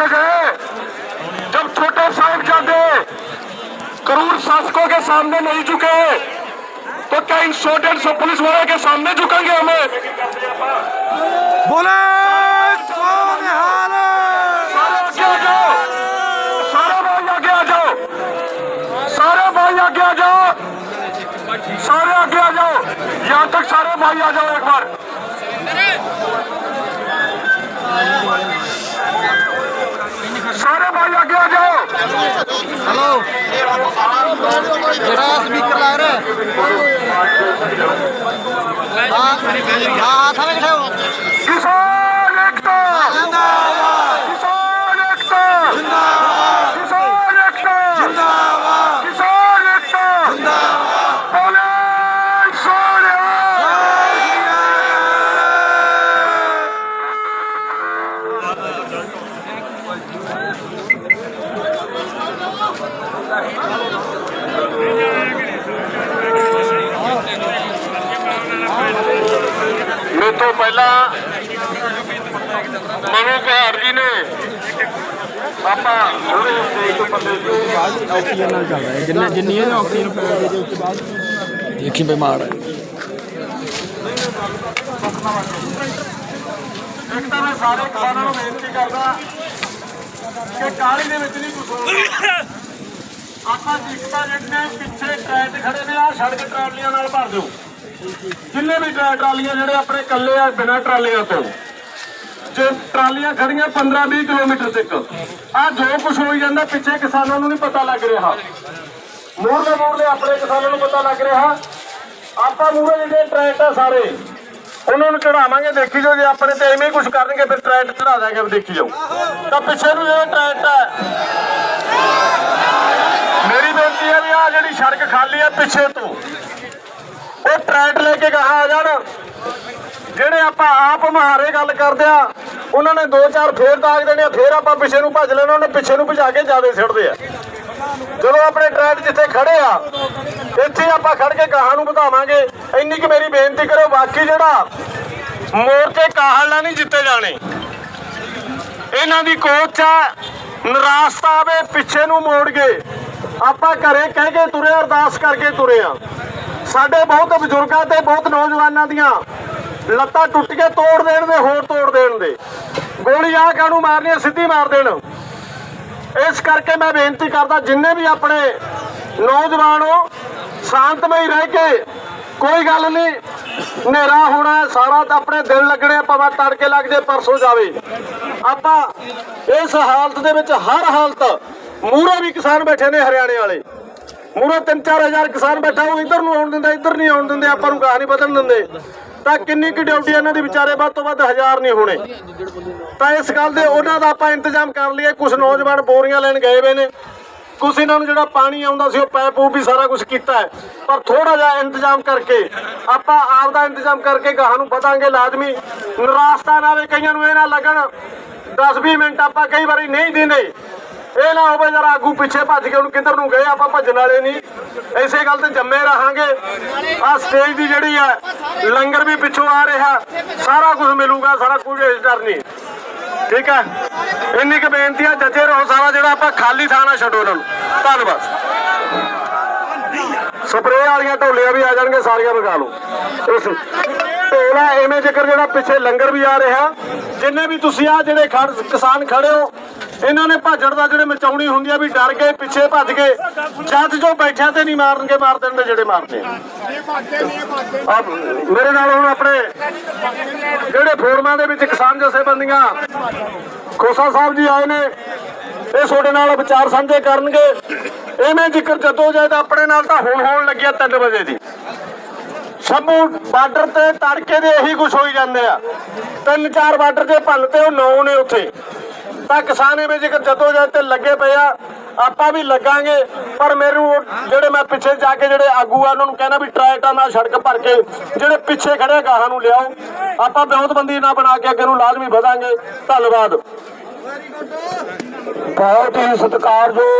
से गए जब छोटे साहेब जाते करूर शासकों के सामने नहीं झुके तो क्या इन सौ डेढ़ सौ पुलिस वाले के सामने झुकेंगे हमें? बोले सारे आगे आ जाओ। यहाँ तक सारे भाई आ जाओ एक बार। ਸਾਰੇ ਭਾਈ ਅੱਗੇ ਆ ਜਾਓ। ਹਲੋ ਜਿਹੜਾ ਸਪੀਕਰ ਲੱਗ ਰਿਹਾ ਹਾਂ। ਹਾਂ ਥਾਣੇ ਖੜੇ ਹੋ। ਮੇਰੇ ਤੋਂ ਪਹਿਲਾਂ ਮਨੂ ਕੁਹਾਰ ਜੀ ਨੇ ਆਪਾਂ ਥੋੜੇ ਜਿਹੇ ਤੋਂ ਬੰਦੇ ਆਕਸੀਜਨ ਨਾਲ ਚੱਲ ਰਿਹਾ ਜਿੰਨੇ ਜਿੰਨੀ ਇਹ ਆਕਸੀਜਨ ਪੈਰ ਦੇ ਉਸ ਤੋਂ ਬਾਅਦ ਦੇਖੀ ਬਿਮਾਰ ਹੈ ਇੱਕ ਤਾਂ ਮੈਂ ਸਾਰੇ ਕਿਸਾਨਾਂ ਨੂੰ ਬੇਨਤੀ ਕਰਦਾ ਕਿ ਕਾਲੀ ਦੇ ਵਿੱਚ ਨਹੀਂ ਕੁਝ ਹੋਣਾ। ਆਪਾਂ ਜਿੱਕਾ ਜਿਹੜੇ ਪਿੱਛੇ ਟਰੈਕ ਖੜੇ ਨੇ ਆ ਸੜਕ ਟਰਾਲੀਆਂ ਨਾਲ ਭਰ ਦਿਓ। ਜਿੰਨੇ ਵੀ ਟਰਾਲੀਆਂ ਜਿਹੜੇ ਆਪਣੇ ਕੱਲੇ ਆ ਬਿਨਾਂ ਟਰਾਲੀਆਂ ਤੋਂ। ਜੇ ਟਰਾਲੀਆਂ ਖੜੀਆਂ 15 20 ਕਿਲੋਮੀਟਰ ਤੱਕ ਆ ਜੋ ਕੁਝ ਹੋਈ ਜਾਂਦਾ, ਪਿੱਛੇ ਕਿਸਾਨਾਂ ਨੂੰ ਨਹੀਂ ਪਤਾ ਲੱਗ ਰਿਹਾ। ਮੂਹਰਲੇ ਮੂਹਰਲੇ ਆਪਣੇ ਕਿਸਾਨਾਂ ਨੂੰ ਪਤਾ ਲੱਗ ਰਿਹਾ। ਆਪਾਂ ਮੂਹਰੇ ਜਿਹੜੇ ਟਰੈਕ ਆ ਸਾਰੇ ਉਹਨਾਂ ਨੂੰ ਚੜਾਵਾਂਗੇ, ਦੇਖੀ ਜਾਓ, ਜੇ ਆਪਣੇ ਤੇ ਐਵੇਂ ਹੀ ਕੁਝ ਕਰਨਗੇ, ਫਿਰ ਟਰੈਕਟ ਚੜਾ ਦਾਂਗੇ ਦੇਖੀ ਜਾਓ। ਤਾਂ ਪਿੱਛੇ ਨੂੰ ਜਿਹੜਾ ਟਰੈਕਟ ਹੈ, ਮੇਰੀ ਬੇਨਤੀ ਹੈ ਵੀ ਆ ਜਿਹੜੀ ਸੜਕ ਖਾਲੀ ਹੈ ਪਿੱਛੇ ਤੋਂ, ਉਹ ਟਰੈਕ ਲੈ ਕੇ ਗਾਹਾਂ ਆ ਜਾਣ। ਜਿਹੜੇ ਆਪਾਂ ਆਪ ਮਹਾਰੇ ਗੱਲ ਕਰਦੇ ਆ, ਉਹਨਾਂ ਨੇ ਦੋ ਚਾਰ ਫੇਰ ਦਾਗ ਦੇਣੇ ਆ, ਫੇਰ ਆਪਾਂ ਪਿੱਛੇ ਨੂੰ ਭੱਜ ਲੈਣਾ ਉਹਨੇ ਪਿੱਛੇ ਨੂੰ ਭਜਾ ਕੇ ਜਿਆਦੇ ਸਿੱਟਦੇ ਆ। ਜਦੋਂ ਆਪਣੇ ਟਰੈਕ ਜਿੱਥੇ ਖੜੇ ਆ ਇੱਥੇ ਆਪਾਂ ਖੜ ਕੇ ਗਾਹਾਂ ਨੂੰ ਵਧਾਵਾਂਗੇ। ਇੰਨੀ ਕਿ ਮੇਰੀ ਬੇਨਤੀ ਕਰੋ ਬਾਕੀ ਜਿਹੜਾ ਮੋਰਚੇ ਕਾਹਲ ਨਾਲ ਨਹੀਂ ਜਿੱਤੇ ਜਾਣੇ। ਇਹਨਾਂ ਦੀ ਕੋਚ ਆ ਨਿਰਾਸ਼ਤਾ ਆਵੇ ਪਿੱਛੇ ਨੂੰ ਮੋੜ ਗਏ ਆਪਾਂ ਘਰੇ ਕਹਿ ਕੇ ਤੁਰੇ ਅਰਦਾਸ ਕਰਕੇ ਤੁਰੇ ਆ। ਸਾਡੇ ਬਹੁਤ ਬਜ਼ੁਰਗਾਂ ਤੇ ਬਹੁਤ ਨੌਜਵਾਨਾਂ ਦੀਆਂ ਲੱਤਾਂ ਟੁੱਟ ਕੇ ਤੋੜ ਦੇਣ ਦੇ ਹੋਰ ਤੋੜ ਦੇਣ ਦੇ। ਗੋਲੀ ਆ ਕਾਹਨੂੰ ਮਾਰਨੀ ਆ, ਸਿੱਧੀ ਮਾਰ ਦੇਣ। ਇਸ ਕਰਕੇ ਮੈਂ ਬੇਨਤੀ ਕਰਦਾ ਜਿੰਨੇ ਵੀ ਆਪਣੇ ਨੌਜਵਾਨ ਹੋ ਸ਼ਾਂਤਮਈ ਰਹਿ ਕੇ ਕੋਈ ਗੱਲ ਨਹੀਂ ਹਨੇਰਾ ਹੋਣਾ ਸਾਰਾ ਤਾਂ ਆਪਣੇ ਦਿਲ ਲੱਗਣੇ ਆ, ਭਾਵੇਂ ਤੜਕੇ ਲੱਗ ਜੇ ਪਰਸੋਂ ਜਾਵੇ। ਆਪਾਂ ਇਸ ਹਾਲਤ ਦੇ ਵਿੱਚ ਹਰ ਹਾਲਤ ਮੂਹਰੇ ਵੀ ਕਿਸਾਨ ਬੈਠੇ ਨੇ ਹਰਿਆਣੇ ਵਾਲੇ। ਮੂਹਰੇ 3-4000 ਕਿਸਾਨ ਬੈਠਾ ਉਹ ਇੱਧਰ ਨੂੰ ਆਉਣ ਦਿੰਦਾ ਇੱਧਰ ਨਹੀਂ ਆਉਣ ਦਿੰਦੇ ਆਪਾਂ ਨੂੰ ਗਾਹ ਨਹੀਂ ਬਦਲਣ ਦਿੰਦੇ। ਤਾਂ ਕਿੰਨੀ ਕੁ ਡਿਊਟੀ ਇਹਨਾਂ ਦੀ ਵਿਚਾਰੇ? ਵੱਧ ਤੋਂ ਵੱਧ ਹਜ਼ਾਰ ਨਹੀਂ ਹੋਣੇ। ਤਾਂ ਇਸ ਗੱਲ ਦੇ ਉਹਨਾਂ ਦਾ ਆਪਾਂ ਇੰਤਜ਼ਾਮ ਕਰ ਲਈਏ। ਕੁਝ ਨੌਜਵਾਨ ਬੋਰੀਆਂ ਲੈਣ ਗਏ ਵੇ ਨੇ। ਕੁਝ ਇਹਨਾਂ ਨੂੰ ਜਿਹੜਾ ਪਾਣੀ ਆਉਂਦਾ ਸੀ, ਉਹ ਪੈਪ ਪੂਪ ਵੀ ਸਾਰਾ ਕੁਝ ਕੀਤਾ ਹੈ। ਪਰ ਥੋੜਾ ਜਿਹਾ ਇੰਤਜ਼ਾਮ ਕਰਕੇ, ਆਪਾਂ ਆਪ ਦਾ ਇੰਤਜ਼ਾਮ ਕਰਕੇ ਗਾਹਾਂ ਨੂੰ ਵਧਾਂਗੇ ਲਾਜ਼ਮੀ। ਨਿਰਾਸ਼ਤਾ ਨਾ ਆਵੇ ਕਈਆਂ ਨੂੰ, ਇਹ ਨਾ ਲੱਗਣ। 10-20 ਮਿੰਟ ਆਪਾਂ ਕਈ ਵਾਰੀ ਨਹੀਂ ਦਿੰਦੇ। ਇਹ ਨਾ ਹੋਵੇ ਜਰਾ ਆਗੂ ਪਿੱਛੇ ਭੱਜ ਕੇ ਹੁਣ ਕਿੱਧਰ ਨੂੰ ਗਏ, ਆਪਾਂ ਭੱਜਣ ਵਾਲੇ ਨਹੀਂ। ਐਸੇ ਗੱਲ ਤੇ ਜੰਮੇ ਰਹਾਂਗੇ। ਆ ਸਟੇਜ ਦੀ ਜਿਹੜੀ ਹੈ, ਲੰਗਰ ਵੀ ਪਿੱਛੋਂ ਆ ਰਿਹਾ। ਸਾਰਾ ਕੁਝ ਮਿਲੂਗਾ, ਸਾਰਾ ਕੁਝ ਇਸ ਡਰ ਨਹੀਂ। ਠੀਕ ਹੈ? ਇੰਨੀ ਕੁ ਬੇਨਤੀ ਹੈ ਜੱਜੇ ਰਹੋ ਸਾਰਾ ਜਿਹੜਾ ਆਪਾਂ ਖਾਲੀ ਥਾਂ ਨਾ ਛੱਡੋ ਉਹਨਾਂ ਨੂੰ। ਧੰਨਵਾਦ। ਸਪਰੇਅ ਵਾਲੀਆਂ ਢੋਲੀਆਂ ਵੀ ਆ ਜਾਣਗੇ, ਸਾਰੀਆਂ ਲਗਾ ਲਓ। ਉਸ ਢੋਲਾ ਐਵੇਂ ਜੇਕਰ ਜਿਹੜਾ ਪਿੱਛੇ ਲੰਗਰ ਵੀ ਆ ਰਿਹਾ, ਜਿੰਨੇ ਵੀ ਤੁਸੀਂ ਆ ਜਿਹੜੇ ਕਿਸਾਨ ਖੜੇ ਹੋ ਇਹਨਾਂ ਨੇ ਭਾਜੜ ਦਾ ਜਿਹੜੇ ਮਚਾਉਣੀ ਹੁੰਦੀ ਆ ਵੀ ਡਰ ਗਏ ਪਿੱਛੇ ਭੱਜ ਗਏ ਜੱਜ ਜੋ ਬੈਠਿਆਂ ਤੇ ਨਹੀਂ ਮਾਰਨਗੇ, ਮਾਰ ਦੇਣਗੇ ਜਿਹੜੇ ਮਾਰਦੇ ਆ। ਮੇਰੇ ਨਾਲ ਹੁਣ ਆਪਣੇ ਜਿਹੜੇ ਫੋਰਮਾਂ ਦੇ ਵਿੱਚ ਕਿਸਾਨ ਜਥੇਬੰਦੀਆਂ, ਖੋਸਾ ਸਾਹਿਬ ਜੀ ਆਏ ਨੇ, ਇਹ ਤੁਹਾਡੇ ਨਾਲ ਵਿਚਾਰ ਸਾਂਝੇ ਕਰਨਗੇ। ਐਵੇਂ ਜ਼ਿਕਰ ਜਦੋਂ ਜਾਇਦਾ ਆਪਣੇ ਨਾਲ ਤਾਂ ਹੁਣ ਹੋਣ ਲੱਗਿਆ 3 ਵਜੇ ਦੀ। ਸ਼ੰਭੂ ਬਾਰਡਰ ਤੇ ਤੜਕੇ ਦੇ ਇਹੀ ਕੁਝ ਹੋਈ ਜਾਂਦੇ ਆ। ਤਿੰਨ ਚਾਰ ਬਾਰਡਰ ਤੇ ਭੰਨ ਤੇ ਉਹ ਨੌ ਨੇ ਉੱਥੇ। ਤਾਂ ਕਿਸਾਨ ਐਵੇਂ ਜ਼ਿਕਰ ਜਦੋਂ ਜਾਇਦ ਤੇ ਲੱਗੇ ਪਏ ਆ, ਆਪਾਂ ਵੀ ਲੱਗਾਂਗੇ। ਪਰ ਮੈਨੂੰ ਜਿਹੜੇ ਮੈਂ ਪਿੱਛੇ ਜਾ ਕੇ ਜਿਹੜੇ ਆਗੂ ਆ, ਉਹਨਾਂ ਨੂੰ ਕਹਿਣਾ ਵੀ ਟਰੈਕਟਰਾਂ ਨਾਲ ਸੜਕ ਭਰ ਕੇ ਜਿਹੜੇ ਪਿੱਛੇ ਖੜੇ ਗਾਹਾਂ ਨੂੰ ਲਿਆਓ। ਆਪਾਂ ਬਹੁਤ ਬੰਦੀ ਨਾ ਬਣਾ ਕੇ ਅੱਗੇ ਨੂੰ ਲਾਜ਼ਮੀ ਵਧਾਂਗੇ। ਧੰਨਵਾਦ। ਬਹੁਤ ਹੀ ਸਤਿਕਾਰਯੋਗ